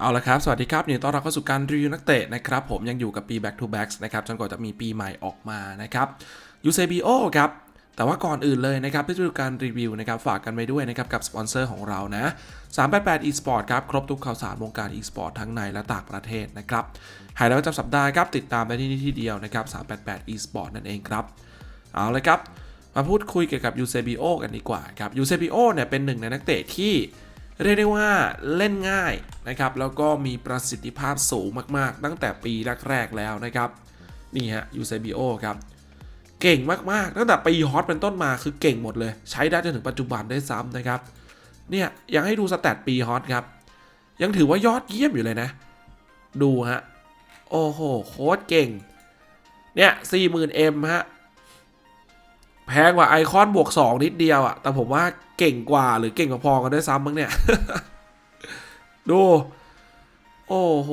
เอาละครับ สวัสดีครับนดีต้อนรับเข้าสู่การรีวิวนักเตะนะครับ ผมยังอยู่กับปี back to back นะครับจนกว่าจะมีปีใหม่ออกมานะครับยูเซบีโอครับแต่ว่าก่อนอื่นเลยนะครับที่จะดูการรีวิวนะครับฝากกันไว้ด้วยนะครับกับสปอนเซอร์ของเรานะ 388 eSport ครับ ครบทุกข่าวสารวงการ eSport ทั้งในและต่างประเทศนะครับหายแล้วประจำสัปดาห์ครับ ติดตามได้ที่นี่ที่เดียวนะครับ 388 eSport นั่นเองครับ เอาเลยครับ มาพูดคุยเกี่ยวกับยูเซบีโอกันดีกว่าครับยูเซบีโอเนี่ยเป็นหนึ่งในนักเตะที่ เรียกได้ว่าเล่นง่ายนะครับ แล้วก็มีประสิทธิภาพสูงมากๆ ตั้งแต่ปีแรกๆแล้วนะครับ นี่ฮะยูเซบิโอครับ เก่งมากๆ ตั้งแต่ปีฮอตเป็นต้นมาคือเก่งหมดเลย ใช้ได้จนถึงปัจจุบันได้ซ้ำนะครับ เนี่ยยังให้ดูสแตทปีฮอตครับ ยังถือว่ายอดเยี่ยมอยู่เลยนะ ดูฮะ โอ้โห โคตรเก่ง เนี่ย 40,000M ฮะ แพงกว่าไอคอนบวก 2 นิดเดียวอะแต่ผมว่าเก่งกว่าหรือเก่งกว่าพอกันด้วยซ้ำมั้งเนี่ย ดู โอ้โห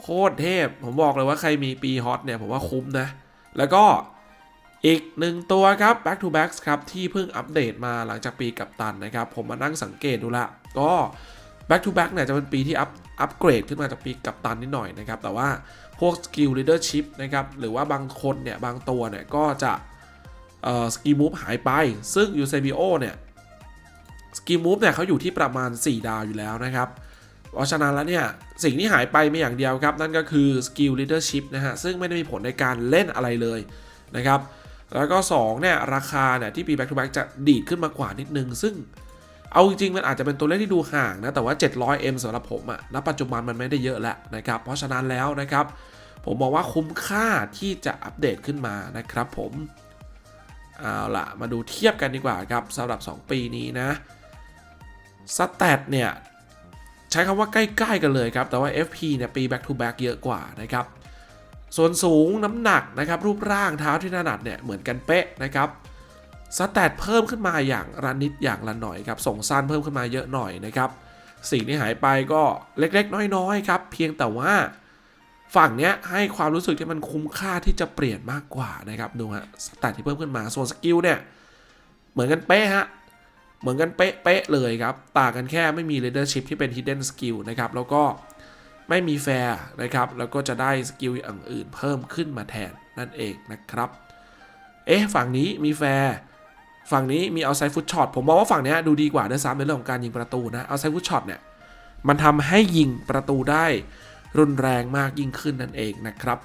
โคตรเทพ ผมบอกเลยว่าใครมีปีฮอตเนี่ย ผมว่าคุ้มนะ แล้วก็อีกหนึ่งตัวครับ back to back ครับ ที่เพิ่งอัปเดตมาหลังจากปีกับตันนะครับ ผมมานั่งสังเกตดูละ ก็ back to back เนี่ยจะเป็นปีที่อัพอัปเกรดขึ้นมาจากปีกับตันนิดหน่อยนะครับ แต่ว่าพวก skill leadership นะครับ หรือว่าบางคนเนี่ย บางตัวเนี่ย ก็จะ สกีมูฟหายไป ซึ่งยูเซบิโอเนี่ยสกีมูฟเนี่ยเขาอยู่ที่ประมาณ 4 ดาวอยู่แล้วนะครับ เพราะฉะนั้นแล้วเนี่ย สิ่งที่หายไปไม่อย่างเดียวครับ นั่นก็คือสกิลลีดเดอร์ชิพนะฮะ ซึ่งไม่ได้มีผลในการเล่นอะไรเลยนะครับ แล้วก็2เนี่ยราคาเนี่ยที่ปี back to back จะดีดขึ้นมากว่านิดนึง ซึ่งเอาจริงๆมันอาจจะเป็นตัวเลขที่ดูห่างนะ แต่ว่า 700M สำหรับผมอะณปัจจุบันมันไม่ได้เยอะแล้วนะครับ เพราะฉะนั้นแล้วนะครับ ผมมองว่าคุ้มค่าที่จะอัปเดตขึ้นมานะครับผม เอาละมาดูเทียบกันดีกว่าครับสำหรับ 2 ปีนี้นะสแตทเนี่ย ใช้คำว่าใกล้ ๆ กันเลยครับ แต่ว่า FP เนี่ย ปี back to back เยอะกว่านะครับ ส่วนสูงน้ำหนักนะครับ รูปร่างเท้าที่ถนัดเนี่ย เหมือนกันเป๊ะนะครับสแตทเพิ่มขึ้นมาอย่างละนิดอย่างละหน่อยครับ ส่งสั้นเพิ่มขึ้นมาเยอะหน่อยนะครับ สิ่งที่หายไปก็เล็กๆ น้อยๆครับ เพียงแต่ว่า ฝั่งเนี้ยให้ความรู้สึกที่มันคุ้มค่าที่จะเปลี่ยนมากกว่านะครับดูฮะสแตทที่เพิ่มขึ้นมาส่วนสกิลเนี่ยเหมือนกันเป๊ะฮะเหมือนกันเป๊ะๆเลยครับต่างกันแค่ไม่มี leadership ที่เป็น hidden skill นะครับแล้วก็ไม่มีแฟร์นะครับแล้วก็จะได้สกิลอย่างอื่นเพิ่มขึ้นมาแทนนั่นเองนะครับเอ๊ะฝั่งนี้มีแฟร์ฝั่งนี้มีเอาไซฟุตช็อตผมมองว่าฝั่งเนี้ยดูดีกว่าด้วยซ้ำในเรื่องของการยิงประตูนะเอาไซฟุตช็อตเนี่ยมันทำให้ยิงประตูได้ รุนแรงมากยิ่งขึ้นนั่นเองนะครับ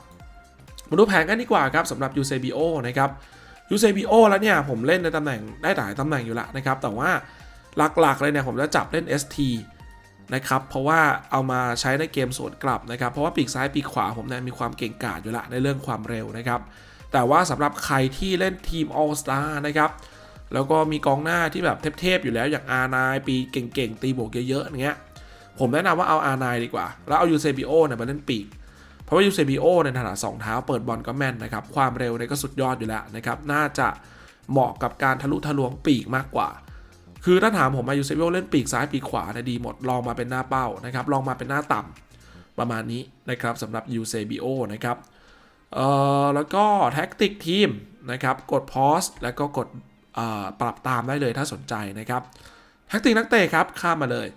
มาดูแผนกันดีกว่าครับสำหรับ u c b o นะครับ u c b o แล้วเนี่ยผมเล่นในตำแหน่งได้หลายตำแหน่งอยู่ละนะครับ แต่ว่าหลักๆเลยเนี่ยผมจะจับเล่น ST นะครับเพราะว่าเอามาใช้ในเกมสวนกลับนะครับ เพราะว่าปีกซ้ายปีกขวาผมเนี่ยมีความเก่งกาจอยู่ละในเรื่องความเร็วนะครับ แต่ว่าสำหรับใครที่เล่นทีม All Star นะครับแล้วก็มีกองหน้าที่แบบเทพๆอยู่แล้วอย่าง R9 ปีเก่งๆ ตีบวกเยอะๆอย่างเงี้ย ผมแนะนำว่าเอา R9 ดีกว่า แล้วเอา Eusebio เนี่ยมาเล่นปีก เพราะว่า Eusebio ในถนัดสองเท้าเปิดบอลก็แม่นนะครับ ความเร็วเนี่ยก็สุดยอดอยู่แล้วนะครับ น่าจะเหมาะกับการทะลุทะลวงปีกมากกว่า คือถ้าถามผมมา Eusebio เล่นปีกซ้ายปีกขวาเนี่ยดีหมด ลองมาเป็นหน้าเป้านะครับ ลองมาเป็นหน้าต่ำประมาณนี้นะครับสำหรับ Eusebio นะครับ เอ่อ แล้วก็แท็กติกทีมนะครับ กด pause แล้วก็กดปรับตามได้เลยถ้าสนใจนะครับแท็กติกนักเตะครับข้ามมาเลย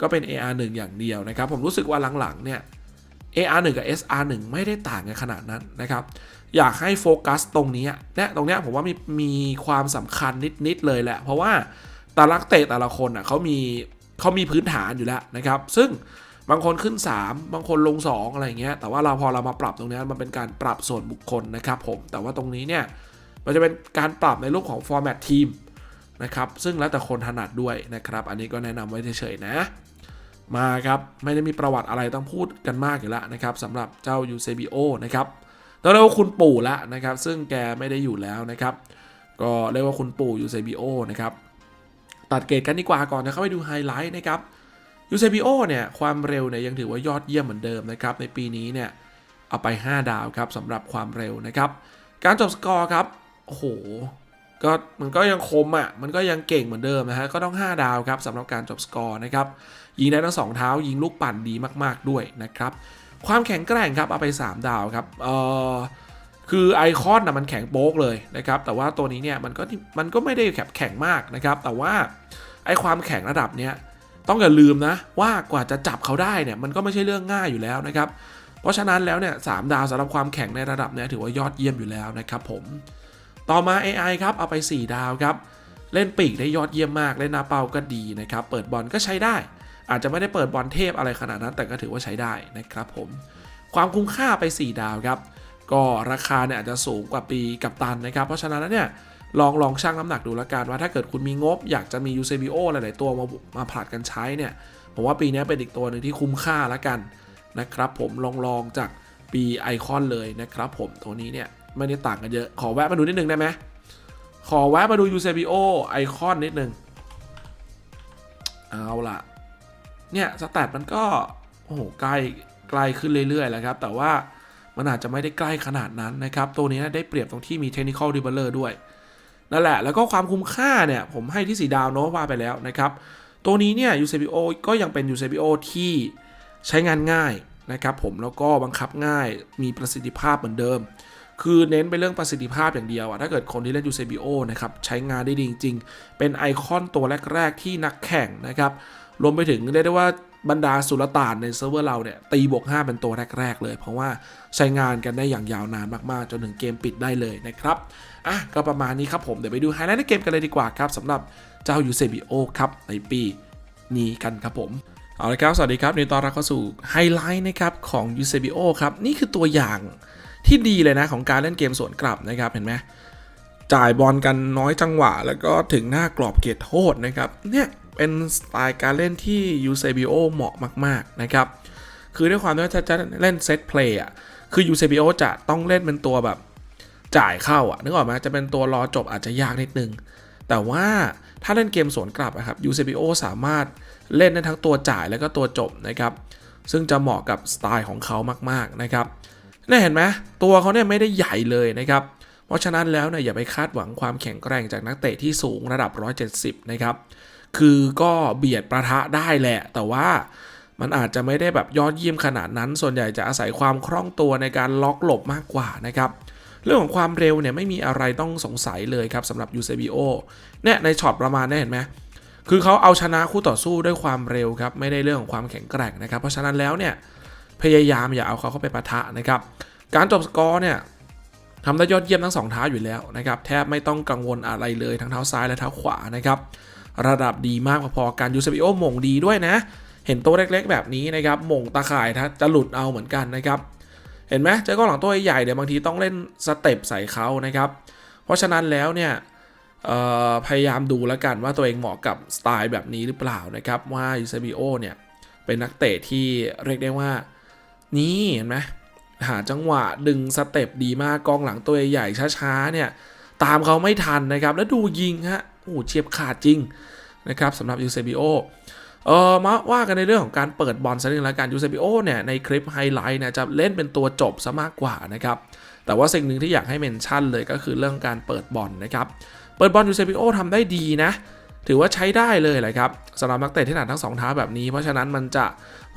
ก็เป็น AR1 อย่างเดียวนะครับ ผมรู้สึกว่าหลังๆเนี่ย AR1 กับ SR1 ไม่ได้ต่างกันขนาดนั้นนะครับ อยากให้โฟกัสตรงนี้เนี่ยตรงนี้ผมว่ามีมีความสำคัญนิด ๆ เลยแหละ เพราะว่าแต่ละเตะแต่ละคนอะเขามีเขามีพื้นฐานอยู่แล้วนะครับ ซึ่งบางคนขึ้น 3 บางคนลง 2 อะไรเงี้ย แต่ว่าเราพอเรามาปรับตรงนี้มันเป็นการปรับส่วนบุคคลนะครับผม แต่ว่าตรงนี้เนี่ยมันจะเป็นการปรับในรูปของ format ทีมนะครับ ซึ่งแล้วแต่คนถนัดด้วยนะครับ อันนี้ก็แนะนำไว้เฉยๆนะ มาครับไม่ได้มีประวัติอะไรต้องพูดกันมากอยู่แล้วนะครับสำหรับเจ้า u c b o นะครับต้องเรียกว่าคุณปู่ละนะครับ ซึ่งแกไม่ได้อยู่แล้วนะครับ ก็เรียกว่าคุณปู่ u c b o นะครับตัดเกรดกันดีกว่าก่อนนะเข้าไปดูไฮไลท์นะครับ u c b o เนี่ยความเร็วเนี่ยยังถือว่ายอดเยี่ยมเหมือนเดิมนะครับในปีนี้เนี่ยเอาไป 5 ดาวครับสำหรับความเร็วนะครับ การจบสกอร์ครับโอ้โห ก็มันก็ยังคมอะ มันก็ยังเก่งเหมือนเดิมนะฮะ ก็ต้อง 5 ดาวครับสำหรับการจบสกอร์นะครับ ยิงได้ทั้ง 2 เท้า ยิงลูกปั่นดีมาก ๆ ด้วยนะครับ ความแข็งแกร่งครับ เอาไป 3 ดาวครับ เอ่อ คือไอคอนนะมันแข็งโป๊กเลยนะครับ แต่ว่าตัวนี้เนี่ยมันก็มันก็ไม่ได้แข็งแข็งมากนะครับ แต่ว่าไอความแข็งระดับเนี้ยต้องอย่าลืมนะว่ากว่าจะจับเขาได้เนี่ยมันก็ไม่ใช่เรื่องง่ายอยู่แล้วนะครับ เพราะฉะนั้นแล้วเนี่ยสามดาวสำหรับความแข็งในระดับเนี้ยถือว่ายอดเยี่ยมอยู่แล้วนะครับผม ต่อมา AI ครับเอาไป 4 ดาวครับ เล่นปีกได้ยอดเยี่ยมมาก เล่นนาเปาก็ดีนะครับ เปิดบอลก็ใช้ได้ อาจจะไม่ได้เปิดบอลเทพอะไรขนาดนั้น แต่ก็ถือว่าใช้ได้นะครับผม ความคุ้มค่าไป 4 ดาวครับ ก็ราคาเนี่ยอาจจะสูงกว่าปีกับตันนะครับ เพราะฉะนั้นเนี่ยลองลองชั่งน้ำหนักดูละกันว่าถ้าเกิดคุณมีงบอยากจะมี UCBO หลาย ๆ ตัวมามาผลัดกันใช้เนี่ยผมว่าปีนี้เป็นอีกตัวหนึ่งที่คุ้มค่าละกันนะครับผมลองลองจากปีไอคอนเลยนะครับผมตัวนี้เนี่ย ไม่ได้ต่างกันเยอะ ขอแวะมาดูนิดนึงได้ไหมขอแวะมาดู UCBO ไอคอนนิดนึง เอาล่ะ เนี่ยสแตทมันก็ โอ้โห ใกล้ใกล้ขึ้นเรื่อยๆแล้วครับ แต่ว่ามันอาจจะไม่ได้ใกล้ขนาดนั้นนะครับ ตัวนี้ได้เปรียบตรงที่มี Technical d e v e l o p e r ด้วย นั่นแหละ แล้วก็ความคุ้มค่าเนี่ย ผมให้ที่สีดาวโนว่าไปแล้วนะครับ ตัวนี้เนี่ย UCBO ก็ยังเป็น UCBO ที่ใช้งานง่ายนะครับผมแล้วก็บังคับง่ายมีประสิทธิภาพเหมือนเดิม คือเน้นไปเรื่องประสิทธิภาพอย่างเดียวอะถ้าเกิดคนที่เล่น UCBO นะครับใช้งานได้ดีจริง ๆ เป็นไอคอนตัวแรก ๆ ที่นักแข่งนะครับรวมไปถึงเรียกได้ว่าบรรดาสุลต่านในเซิร์ฟเวอร์เราเนี่ยตีบวก5เป็นตัวแรก ๆ เลย เพราะว่าใช้งานกันได้อย่างยาวนานมากๆ จนถึงเกมปิดได้เลยนะครับอะก็ประมาณนี้ครับผมเดี๋ยวไปดูไฮไลท์ในเกมกันเลยดีกว่าครับสำหรับเจ้า u c b o ครับในปีนี้กันครับผมเอาละครับ สวัสดีครับในตอนรับเข้าสู่ไฮไลท์นะครับของ u c b o ครับ นี่คือตัวอย่าง ที่ดีเลยนะของการเล่นเกมสวนกลับนะครับเห็นไหมจ่ายบอลกันน้อยจังหวะ แล้วก็ถึงหน้ากรอบเขตโทษนะครับเนี่ยเป็นสไตล์การเล่นที่ u c b o เหมาะมาก ๆ นะครับ คือด้วยความที่ว่าจะจะเล่นเซตเพลย์อะคือ u c b o จะต้องเล่นเป็นตัวแบบจ่ายเข้าอะนึกออกไหมจะเป็นตัวรอจบอาจจะยากนิดนึง แต่ว่าถ้าเล่นเกมสวนกลับอะครับ u c b o สามารถเล่นได้ทั้งตัวจ่ายแล้วก็ตัวจบนะครับ ซึ่งจะเหมาะกับสไตล์ของเขามาก ๆ นะครับ เนี่ยเห็นไหมตัวเขาเนี่ยไม่ได้ใหญ่เลยนะครับเพราะฉะนั้นแล้วเนี่ยอย่าไปคาดหวังความแข็งแกร่งจากนักเตะที่สูงระดับ 170 นะครับ คือก็เบียดประทะได้แหละ แต่ว่ามันอาจจะไม่ได้แบบยอดเยี่ยมขนาดนั้น ส่วนใหญ่จะอาศัยความคล่องตัวในการล็อกหลบมากกว่านะครับเรื่องของความเร็วเนี่ยไม่มีอะไรต้องสงสัยเลยครับสำหรับ u c b o เนี่ยในช็อตประมาณนี้เห็นไหมคือเขาเอาชนะคู่ต่อสู้ด้วยความเร็วครับไม่ได้เรื่องของความแข็งแกร่งนะครับ เพราะฉะนั้นแล้วเนี่ย พยายามอย่าเอาเขาเข้าไปปะทะนะครับการจบสกอร์เนี่ยทำได้ยอดเยี่ยมทั้งสองเท้าอยู่แล้วนะครับแทบไม่ต้องกังวลอะไรเลยทั้งเท้าซ้ายและเท้าขวานะครับระดับดีมากพอๆกันยูเซบิโอหม่งดีด้วยนะ เห็นตัวเล็กๆ แบบนี้นะครับหม่งตาข่ายถ้าจะหลุดเอาเหมือนกันนะครับเห็นไหมเจอกล้องหลังตัวใหญ่เดี๋ยวบางทีต้องเล่นสเต็ปใส่เขานะครับเพราะฉะนั้นแล้วเนี่ยพยายามดูแล้วกันว่าตัวเองเหมาะกับสไตล์แบบนี้หรือเปล่านะครับว่ายูเซบิโอเนี่ยเป็นนักเตะที่เรียกได้ว่า นี่เห็นไหมหาจังหวะดึงสเต็ปดีมากกองหลังตัวใหญ่ช้าๆเนี่ย ตามเขาไม่ทันนะครับ แล้วดูยิงฮะโอ้เฉียบขาดจริงนะครับสำหรับยูเซบิโอเออมาว่ากันในเรื่องของการเปิดบอลสักนิดละกันยูเซบิโอเนี่ยในคลิปไฮไลท์เนี่ยจะเล่นเป็นตัวจบซะมากกว่านะครับ แต่ว่าสิ่งหนึ่งที่อยากให้เมนชั่นเลยก็คือเรื่องการเปิดบอลนะครับ เปิดบอลยูเซบิโอทำได้ดีนะ ถือว่าใช้ได้เลยแหละครับสำหรับนักเตะที่หนักทั้งสองเท้าแบบนี้ เพราะฉะนั้นมันจะ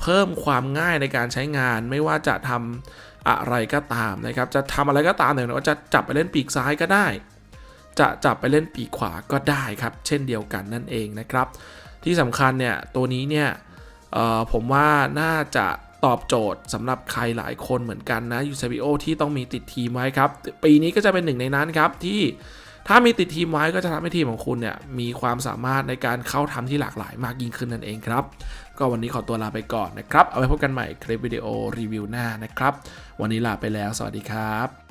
เพิ่มความง่ายในการใช้งาน ไม่ว่าจะทำอะไรก็ตามนะครับ จะทำอะไรก็ตามเนี่ยว่าจะจับไปเล่นปีกซ้ายก็ได้ จะจับไปเล่นปีกขวาก็ได้ครับ เช่นเดียวกันนั่นเองนะครับ ที่สำคัญเนี่ยตัวนี้เนี่ยผมว่าน่าจะตอบโจทย์สำหรับใครหลายคนเหมือนกันนะยูซ b ิโอที่ต้องมีติดทีมไว้ครับ ปีนี้ก็จะเป็นหนึ่งในนั้นครับที่ ถ้ามีติดทีมไว้ก็จะทำให้ทีมของคุณเนี่ยมีความสามารถในการเข้าทำที่หลากหลายมากยิ่งขึ้นนั่นเองครับ ก็วันนี้ขอตัวลาไปก่อนนะครับ เอาไว้พบกันใหม่คลิปวิดีโอรีวิวหน้านะครับ วันนี้ลาไปแล้ว สวัสดีครับ